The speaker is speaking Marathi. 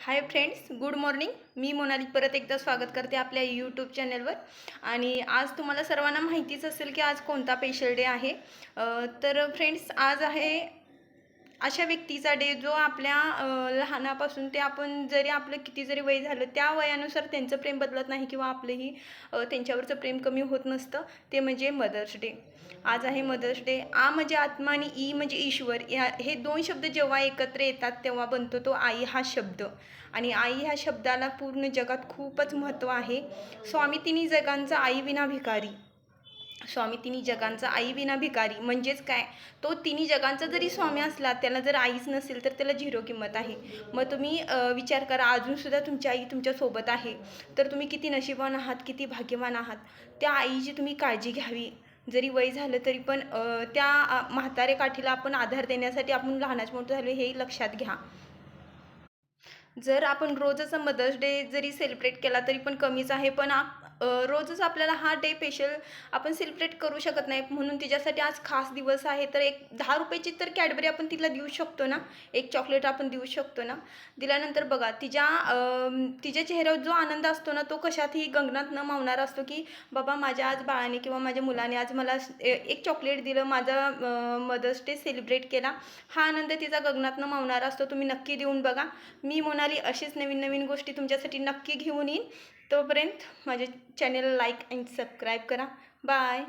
हाय फ्रेंड्स गुड मॉर्निंग मी मोनाली परत एकदा स्वागत करते आपल्या यूट्यूब चॅनलवर आणि आज तुम्हाला सर्वांना माहितीच असेल की आज कोणता स्पेशल डे आहे. तर फ्रेंड्स आज आहे अशा व्यक्तीचा डे जो आपल्या लहानापासून ते आपण जरी आपलं किती जरी वय झालं त्या वयानुसार त्यांचं प्रेम बदलत नाही किंवा आपलंही त्यांच्यावरचं प्रेम कमी होत नसतं. ते म्हणजे मदर्स डे. आज आहे मदर्स डे. आ म्हणजे आत्मा आणि ई म्हणजे ईश्वर. या हे दोन शब्द जेव्हा एकत्र येतात तेव्हा बनतो तो आई हा शब्द. आणि आई ह्या शब्दाला पूर्ण जगात खूपच महत्त्व आहे. स्वामी तिन्ही जगांचा आई विना भिकारी. स्वामी तिन्ही जगांचा आई विना भिकारी. म्हणजेच काय? तो तिन्ही जगांचा जरी स्वामी असला त्याला जर आईच नसेल तर त्याला झिरो किंमत आहे. मग तुम्ही विचार करा अजूनसुद्धा तुमची आई तुमच्यासोबत आहे. तर तुम्ही किती नशीबवान आहात किती भाग्यवान आहात? त्या आईची तुम्ही काळजी घ्यावी. जरी वय झालं तरी पण त्या म्हातारे काठीला आपण आधार देण्यासाठी आपण लहानाच मोठं झालो हे लक्षात घ्या. जर आपण रोजचा मदर्स डे जरी सेलिब्रेट केला तरी पण कमीच आहे पण रोजच आपल्याला हा डे स्पेशल आपण सेलिब्रेट करू शकत नाही. म्हणून तिच्यासाठी आज खास दिवस आहे. तर एक दहा रुपयाची तर कॅडबरी आपण तिला देऊ शकतो ना? एक चॉकलेट आपण देऊ शकतो ना? दिल्यानंतर बघा तिच्या तिच्या चेहऱ्यावर जो आनंद असतो ना तो कशातही गगनात न मावणारा असतो की बाबा माझ्या आज बाळाने किंवा माझ्या मुलाने आज मला ए- एक चॉकलेट दिलं माझा मदर्स डे सेलिब्रेट केला. हा आनंद तिचा गगनात न मावणारा असतो. तुम्ही नक्की देऊन बघा. मी म्हणाली अशीच नवीन नवीन गोष्टी तुमच्यासाठी नक्की घेऊन येईन. तोपर्यंत माझे चॅनल लाईक अँड सबस्क्राईब करा. बाय.